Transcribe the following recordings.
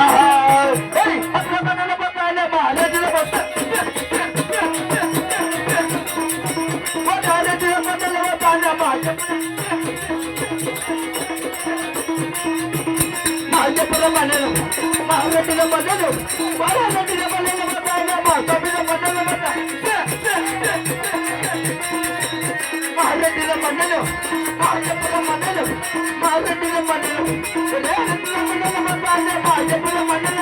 ا ها اي حق مننه پقالے ماهرجي جوست و کال جي پتل و دانيا باج ماج پر مننه ماهرجي جو మతానే మాజపుల మనలు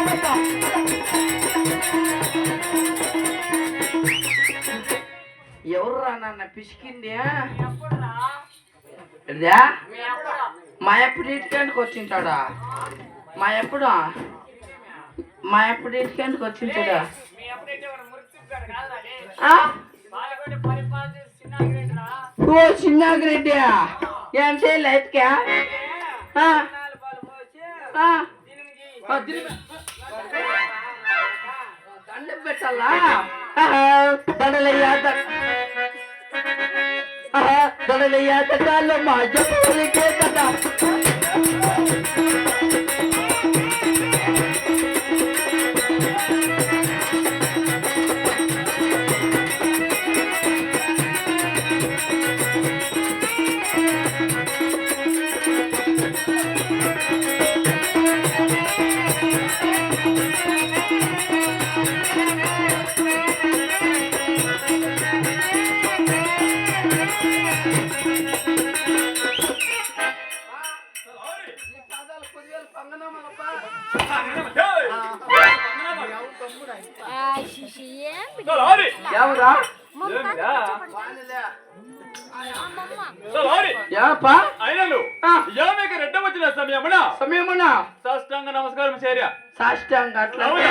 మత ఎవర్రా నన్న పిసికింది మా ఎప్పుడు ఇంటికాడికి వచ్చింటాడా? మా ఎప్పుడు మా ఎప్పుడు ఇంటికాడికి వచ్చింటాడా? ఓ చిన్నాగిరెడ్డి. ఏం చేయాలి ఎత్తుకా ఆ? పెట్టాలా? దండలయ్యా దండలయ్యా దండాలు మా జప్పులకే కదా. ఏపా అయినలు ఆ. యామెక రెడ్డ వచ్చిన సమయమున సమయమునా? సాష్టాంగ నమస్కారం చేర్య. సాష్టాంగ అట్లా అంటే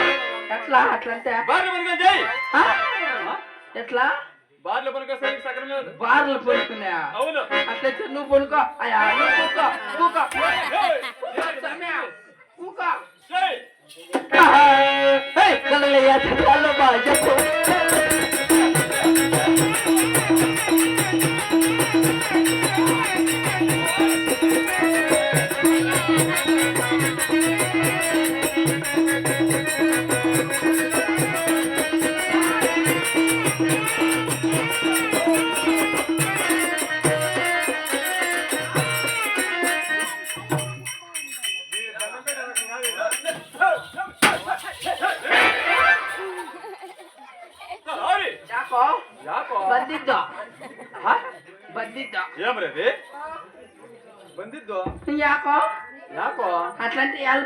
ఎట్లా అట్లా అంటే? బార్ల పనుక జై. ఆ? ఎట్లా? బార్ల పనుక సై సక్రమ బార్లు పడుకున్నా అవును. అట్లయితే నువ్వు పడుకో అయ్యా నువ్వు చెప్పు హరి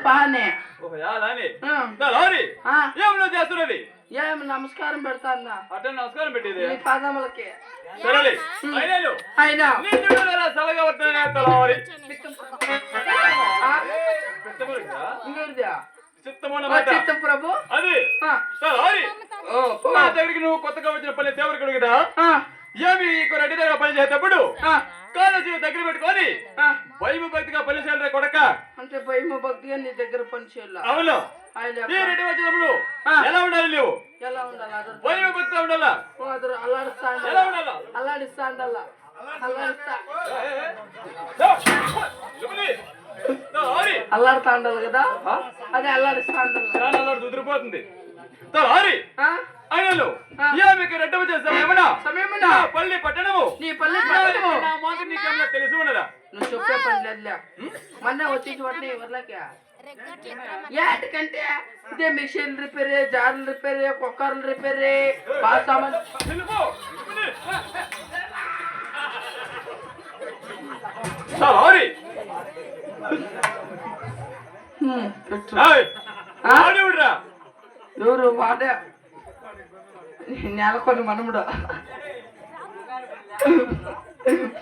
అట్లాంటి ఎల్పానే ఓహో యాలాని ಹ್ಮ್ హరి ఆ, ఏం నువ్వు చేస్తున్నది? ఏం నమస్కారం పెడతాన్నా అట్ట నమస్కారం పెట్టేది. నీ పాదములకి. సరేలే. అయినా సలగా చిత్త ప్రభు అది. ఓ, దగ్గరికి నువ్వు కొత్తగా వచ్చిన పని కదా? ఆ, ఏమి రెడ్డి దగ్గర పని చేసేటప్పుడు? ఆ, కాలేజీ దగ్గర పెట్టుకొని ఆ. భయము భక్తిగా పని చేయాలి కొడక. అంటే భయము భక్తిగా నీ దగ్గర పని చేయాల? అవును. ఈ రెడ్డి వచ్చినప్పుడు. ఎలా ఉండాలి నువ్వు ఎలా ఉండాలి? భయము భక్తిగా ఉండాలా? అదర్ అల్లాడిస్తా ఎలా ఉండాలా? ఉండాలా అల్లాడుతా కదా? అదే అల్లాడిస్తా ఉండాలి అలవాటు కుదిరిపోతుంది హరి ఆ? అయినలు ఆ. ఏమికి రెడ్డి వచ్చేస్తాం ఏమన్నా? సమయమునా నా పల్లి పట్టణము. నీ పల్లె పట్టణము. నా మాట నీకేమన్నా తెలిసి ఉన్నదా? నువ్వు చెప్పే పని లేదులే. మొన్న వచ్చి వాటిని ఎవరిలోకి ఏటికంటే ఇదే మిషన్ రిపేర్ జార్లు రిపేర్ కుక్కర్లు రిపేర్ బాగా సామాన్? ఆడేవిడ్రా? ఎవరు వాడే? నెలకొని మనముడు.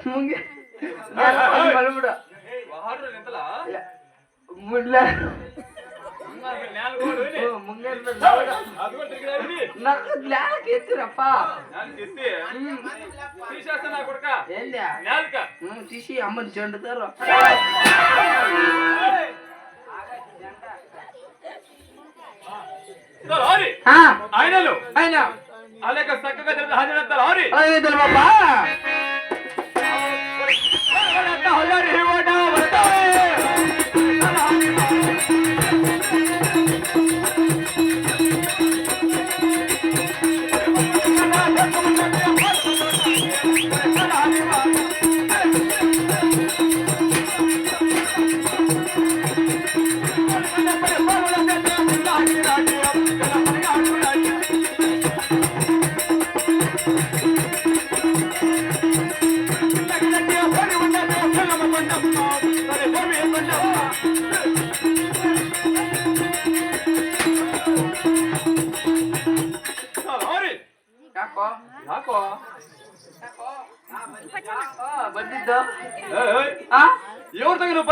ముంగే నెలకొని మనముడు. నాకు ఎత్తురప్ప. తీసి అమ్మని చెండుతారు ఆయనలు ఆయన అలాగ చక్కగా తెలిసి హాజరంతా హరి అలాగే తెలుపా హరి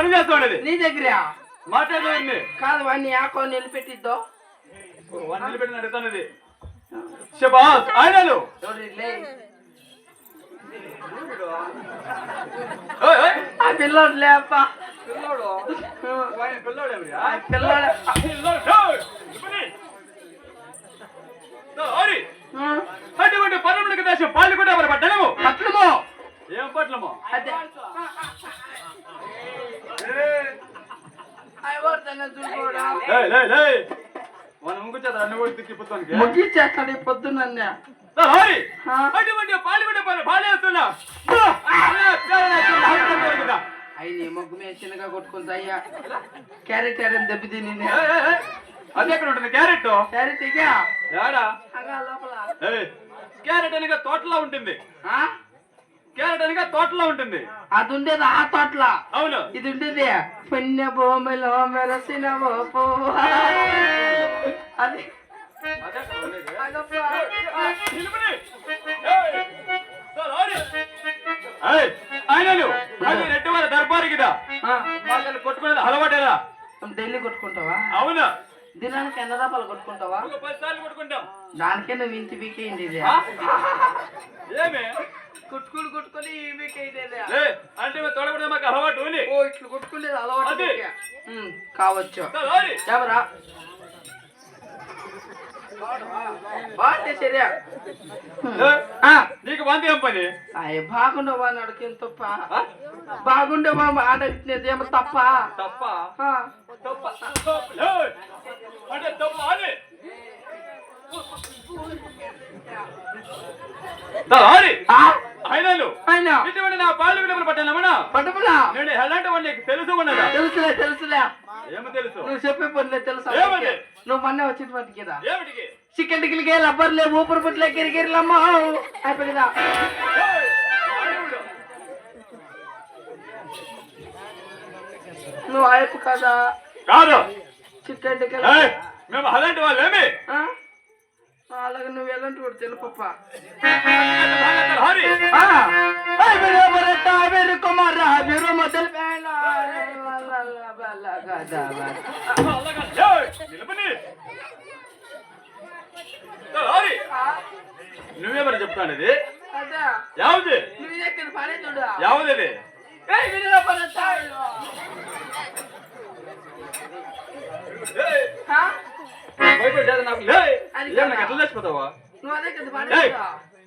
పని అనేది నీ దగ్గర? మాట్లాడేవాడిని కాదు వాడిని యాకో నిలబెట్టిద్దో? వాడిని నిలబెట్టి అడుగుతానది శబాస్ ఆయనలు ఆ పిల్లోడు లేప దేశం పాలు కూడా ఎవరు పట్టణము పట్లము ఏం పట్లము అదే. ఈ పొద్దున్నే అయ్యి మొగ్గు మీద చిన్నగా కొట్టుకుంటా అయ్యా. క్యారెట్ క్యారెట్ దెబ్బతిని అది ఎక్కడ ఉంటుంది క్యారెట్? క్యారెట్ ఇక లోపల. క్యారెట్ అనగా తోటలో ఉంటుంది. ఆ? క్యారెట్ అనగా తోటలో ఉంటుంది. అది ఉండేది ఆ తోటల? అవును. ఇది ఉండేది పుణ్య భూమిలో మెరసిన. అది. ఆయనలు అది రెడ్డి వారి దర్బారు కదా. వాళ్ళు కొట్టుకునేది అలవాటేరా డైలీ కొట్టుకుంటావా? అవును. దినానికి ఎన్ని రూపాయలు కొట్టుకుంటావా? ఒక పది సార్లు కొట్టుకుంటాం. దానికే నువ్వు ఇంటి వీకేయండి ఇది? ఏమి? కొట్టుకుని కొట్టుకుని ఈ లే, అంటే తోడకూడదు మాకు అలవాటు ఓ ఇట్లా కొట్టుకునేది అలవాటు కావచ్చు. ఎవరా? బాగుంటే ఆ, నీకు వంద ఏం పని? అయ్య బాగుండవా నడికిన తప్ప? బాగుండవా ఆడకినది ఏమో తప్ప. తప్ప? ఆ, తప్ప? తప్ప. ఏయ్, అంటే తప్ప అని సార్, ఆయనలు ఆయన ఇటువంటి నా పాలు విడపలు పట్టానమ్మా పట్టుకున్నా నేను ఎలాంటి వాడిని నీకు తెలుసు ఉన్నదా తెలుసులే తెలుసులే. ఏమో తెలుసు? నువ్వు చెప్పే పనులే తెలుసా ఏమని? నువ్వు మొన్న వచ్చినటువంటి కదా? ఏమిటికి? చికెన్ టికిలికే లబ్బర్లే ఊపిరి పుట్లే కిరికిరిలమ్మా అయిపోయిందా. నువ్వు అయిపు కదా? కాదు. చికెన్ టికిల్ మేము అలాంటి వాళ్ళు ఏమి అలాగే నువ్వు ఎలాంటి వాడు తెలుపప్ప హరి! ఏయ్,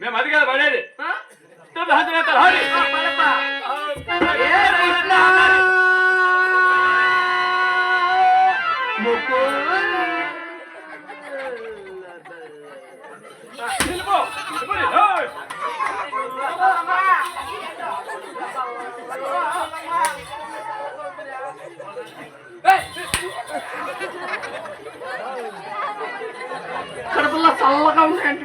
మేము అది కాదు పడేది. కడుపులో చల్లగా ఉంటాయంటే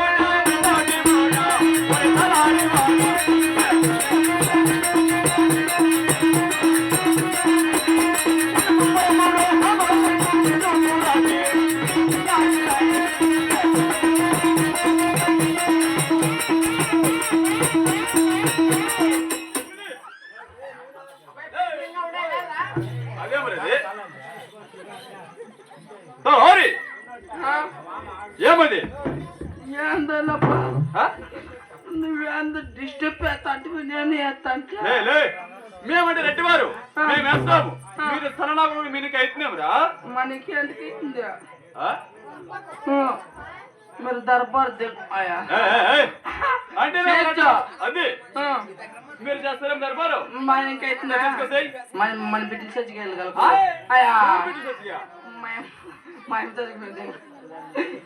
మీరు దర్బార్. అంటే. అది. మీరు చేస్తారేం మన ఇంకా ఇచ్చిందా తీసుకొచ్చేయ్. మన మన బిడ్డలు చచ్చికెళ్ళగలరు ఆయ్. అయ్యా పెట్టి చచ్చిగా. మా- మా ఇంటి చచ్చిపోయింది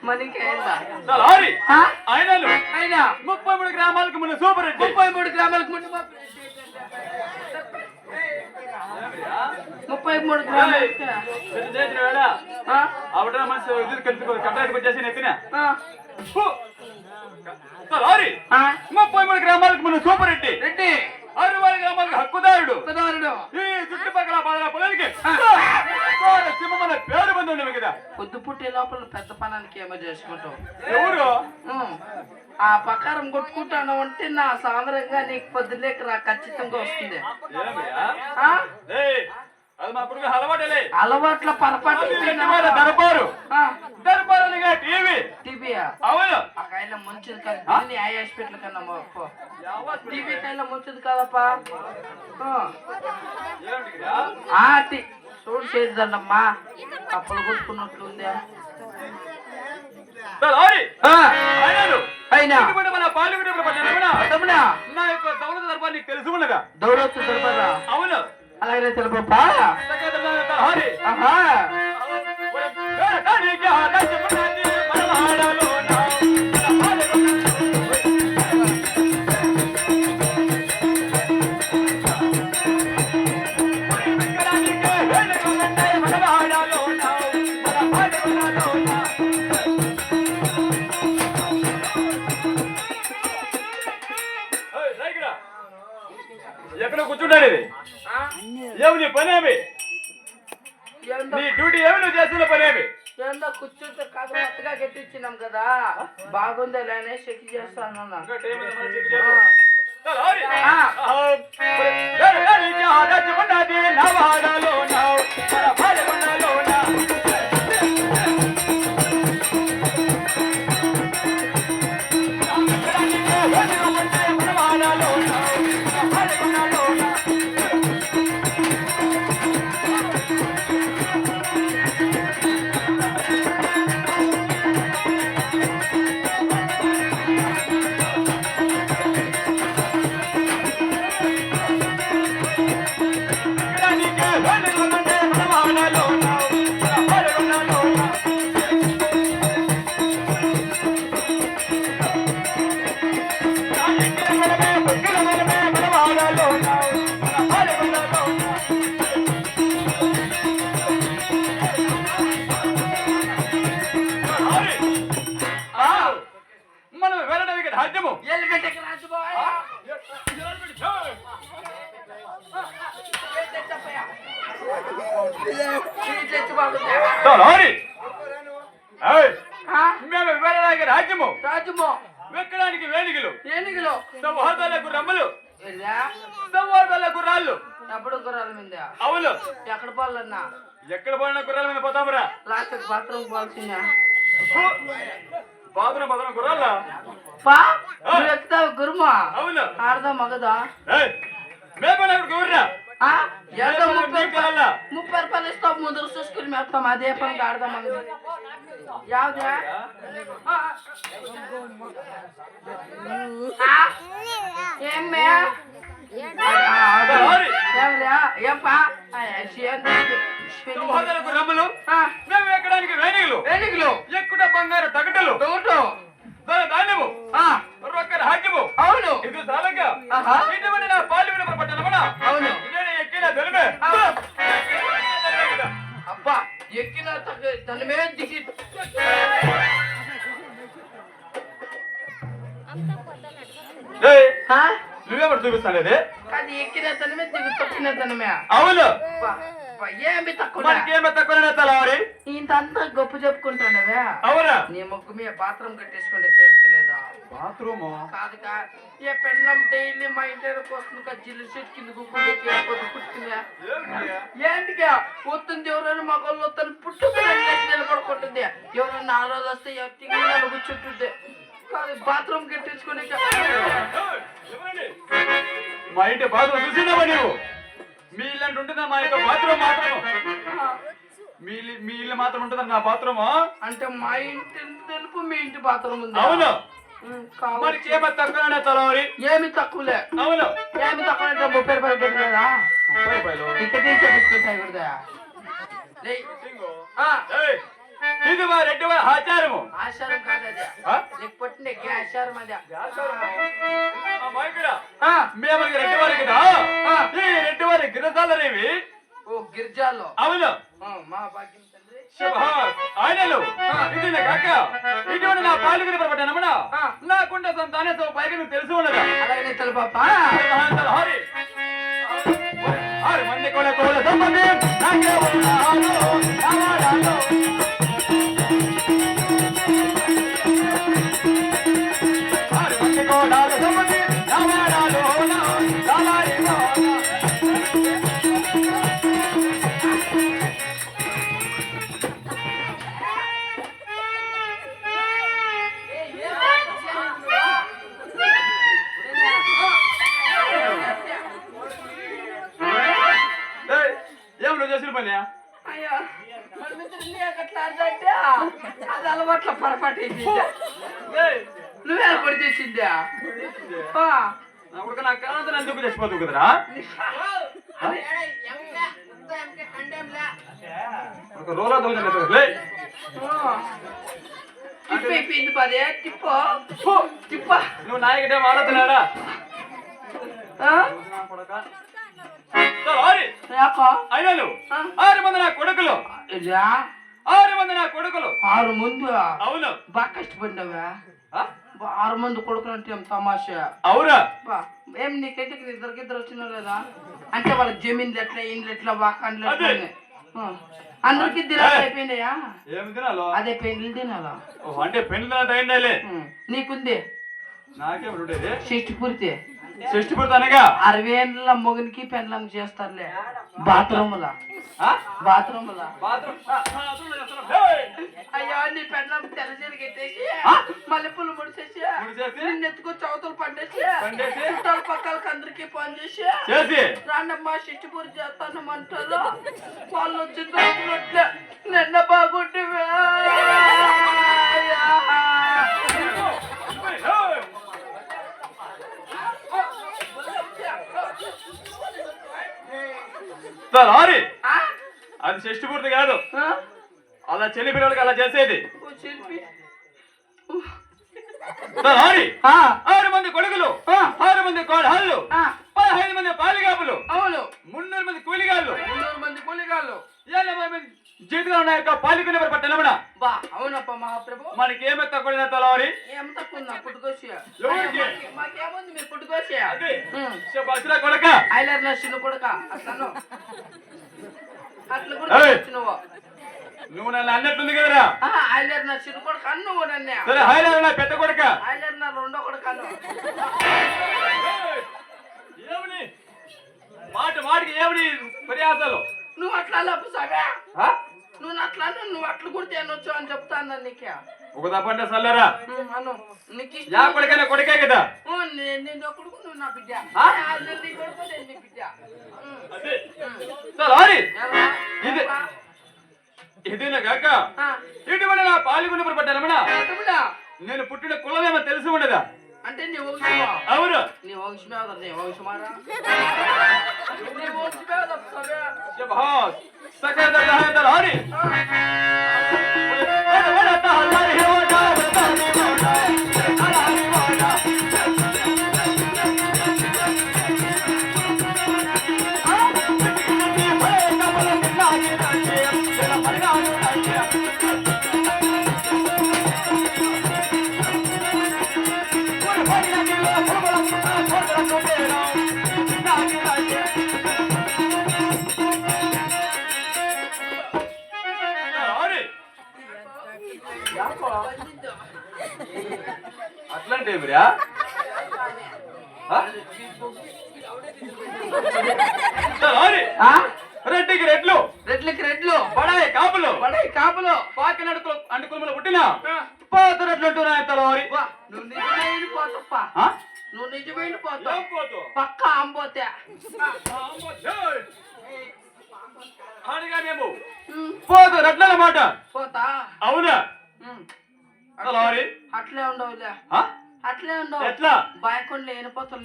మరి ఇంకేందా తలారి ఆ? ఆయనలు! అయినా ముప్పై మూడు గ్రామాలకు మన సూపర్ ముప్పై మూడు గ్రామాలకు ముందు ముప్పై మూడు? ఆవిడ మనిషి వచ్చేసి నెత్తిన ఆ? ముప్పై మూడు గ్రామాలకు మన సూపర్ రెడ్డి. రెడ్డి. అరవై గ్రామాలకు హక్కుదారుడు కుదవరుడు ఈ చుట్టుపక్కల పదల పొలానికి ఆ. సింహమల పేరు మంది ఉండేవి కదా. పొద్దు పుట్టే లోపల పెద్ద పనానికి ఏమో చేసుకుంటావు. ఎవరు. ఆ ప్రకారం కొట్టుకుంటాను అంటే నా సాంద్రంగా నీకు పొద్దులేక రా ఖచ్చితంగా వస్తుంది. అలవాటలే. పొరపాటు దరబారు. దరబారులుగా టీవీ. టీవీ అవును. ఆ కాయల ముంచుది కాదు ఏ హాస్పిటల్ కన్నా. టీవీ కాయల ముంచుది కాదప్పా. చూడు చేద్దండమ్మా అప్పులు కొట్టుకున్నట్లుంది అయినా ఇటువంటి మన పాల్గొనే పట్టణమున తమ్ముడా నా యొక్క దౌలత దర్బార్ నీకు తెలుసు అవును అలాగే తెలుపా ఆహా ఆ? ఏమి నీ పనేమి నీ డ్యూటీ ఏమి? నువ్వు చేస్తున్న పనేమి ఏందో కూర్చుంటే కాదు బాగుంది లేనే చెక్ చేస్తాను మేము వెళ్ళడానికి రాజ్యము. రాజుమో వెక్కడానికి వేదికలు ఏనుగులు సౌహార్దాలకు రమ్మలు. వెళ్ళా? సౌహార్దాలకు రాళ్ళు ఎప్పుడు గుర్రాల మీద. అవును. ఎక్కడ పోవాలన్నా? ఎక్కడ పోయిన గుర్రాల మీద పోతామరా. లాస్ట్ బాత్రూమ్ పోవాల్సిందా. బాత్రూమ్ బాత్రూమ్ గుర్రాల పా. నువ్వు ఎక్కుతావు గురుమా అవును. ఆడదా మగదా? అక్కడ గుర్రా ముప్పై? రూపాయలు ఇస్తావు ముందు చూసుకుని మేస్తాం అదే పని ఆడదా యావదా? ఏమ్మే? తలారి. ఏమరా ఏంపా సౌహార్దాలకు రమ్మలు మేము ఎక్కడానికి వేదికలు ఏనుగులు ఎక్కుట బంగారు తగటలు? ధాన్యము? ఆ, రొక్క రాజ్యము? అవును. ఇది ఆహా. ఇటువంటి నా పట్టణమున అవును. ఎక్కిన ధనమే ఆ. అబ్బా ఎక్కిన దిగి దిగి అవును. ఏమి తక్కువ? మనకేమో తక్కువ తలవారి ఇంత అంతా గొప్ప చెప్పుకుంటానవే. అవునా? నీ ముగ్గు మీద పాత్రం కట్టేసుకుంటే బాత్రూము? కాదు కా ఏ పెన్నం డైలీ మా ఇంటి దగ్గరకు వస్తుంది కదా జిల్లు చెట్టు కింద పుట్టుకుందా ఏంటిగా వస్తుంది ఎవరైనా మగవాళ్ళు వస్తాను పుట్టుకుని నిలబడుకుంటుంది. ఎవరైనా ఆ రోజు వస్తే తింగి కూర్చుంటుంది కాదు బాత్రూమ్ కట్టించుకుని మా ఇంటి బాత్రూమ్ చూసినావా నీవు? మీ ఇల్లంటే ఉంటుందా? మా యొక్క బాత్రూమ్ మాత్రం మీ ఇల్లు- మీ ఇల్లు మాత్రం ఉంటుందా నా బాత్రూమ్? అంటే మా ఇంటి తెలుపు మీ ఇంటి బాత్రూమ్ ఉంది. అవును. మనకి ఏమో తక్కువ తలవారి? ఏమి తక్కువలే. అవును. ఏమి తక్కువ అంటే ముప్పై రూపాయలు పెట్టలేదా ముప్పై రూపాయలు. తీసుకుంటాయి కూడా ఆచారము. ఆచారం కాదు అది? నీకు ఆచారం అది. మేము రెడ్డి వారి కదా ఈ రెడ్డి వారి గిరిజాలనేవి ఓ గిరిజాలో అవును. మా భాగ్యం. ఆయనలు ఇది కాక. ఇటువంటి నా పాలుగురి పరపటనమున ఆ. నాకుండ సంతానే సో పైకి నువ్వు తెలిసి ఉన్నదా? అలాగే ఆరు మంది కూడా కోల సంబంధి నాకే ఒక రోలా దొంగ ఆ. టిప్పు అయిపోయింది పదే టిప్పు. టిప్ప. నువ్వు నాయకటే మాడుతున్నాడా? ఆరు మంది నా కొడుకులు. ఆరు మంది నా కొడుకులు. ఆరు మంది అవును. బాగా కష్టపడినావా ఆరు మంది కొడుకులు అంటే ఏం తమాషా? అవురా. బా, ఏం నీకైతే ఇద్దరికి ఇద్దరు వచ్చినా లేదా అంటే వాళ్ళ జమీన్లు ఎట్లా ఇండ్లు ఎట్లా వాకాండ్లు ఎట్లా. అందరికి దినాలు అయిపోయినాయా? ఏమి అదే పెండ్లు తినాలా అంటే పెళ్ళి. నీకుంది? ఉండేది? షష్టి పూర్తి. షష్టి పుడతానగా అరవై ఏళ్ళ మొగునికి పెండ్లం చేస్తారులే బాత్రూముల? బాత్రూముల! అయ్యో నీ పెండ్లం తెల్లజీలు కట్టేసి ఆ? మల్లెపూలు ముడిచేసి ఎత్తుకొచ్చి అవతలు పండేసి? చుట్టాల పక్కలకి అందరికి ఫోన్ చేసి రాండమ్మా చిట్టుపూరి చేస్తానమంటారు వాళ్ళు వచ్చి నిన్న బాగుంటివే ఆ? అది షష్టి పూర్తి కాదు? అలా చెల్లి పిల్లలకి అలా చేసేది. ఆరి మంది కొడుకులు ఆరు మంది కోడళ్ళు ఆ, పదహైదు మంది పాలిగాపులు అవును. మున్నూరు మంది కూలిగాళ్ళు మున్నూరు మంది కూలిగాళ్ళు. ఎనభై మంది జీవితంలో ఉన్న యొక్క పాలికునే పట్టణమున బా అవునప్ప మహాప్రభు. మనకేమే తక్కువ తలవారి ఏం తక్కువ నా పుట్టుకోసి ఎవరికి? మాకేముంది? మీరు పుట్టుకోసి అదే. బస్సుల కొడక? ఐలర్ నా చిన్న కొడుక. అట్లను. అట్లా కూడా నువ్వు నువ్వు నన్ను అన్నట్టుంది కదరా? ఐలర్ నా చిన్న కొడుక అన్ను నువ్వు నన్నే హైలైట్ నా పెద్ద కొడక. ఐలర్ ఉమ్, అదే. ఉమ్. సరే హరి ఎలా? ఇది- ఎలా? ఇది నా కాక ఇటువంటి నా నేను పుట్టిన కులమేమో తెలిసి ఉండదా? అంటే నీ వంశమా? అవును నీ వంశమే కదా నీ వంశమారా? నీ వంశమే కదా హరి రెడ్డికి రెడ్లు. రెడ్లకి రెడ్లు. పడాయి కాపులు. పడాయి కాపులు. పాకి నడుకులు అంటుకులు పుట్టిన. పాత రెడ్లు అంటున్నాయి తలవారి. నువ్వు నిజమైన పోతప్ప? నువ్వు నిజమైన పోతావు? పక్క అంబోతే! అడిగానేమో ఉమ్, పోతు రెడ్లన్నమాట పోతా. అవునా. తలవారి. అట్లే ఉండవులే? అట్లే ఉండవు. ఎట్లా?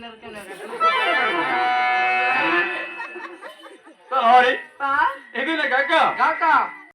నిరకనే తలవారి ఆ? ఇది కాక? కాక.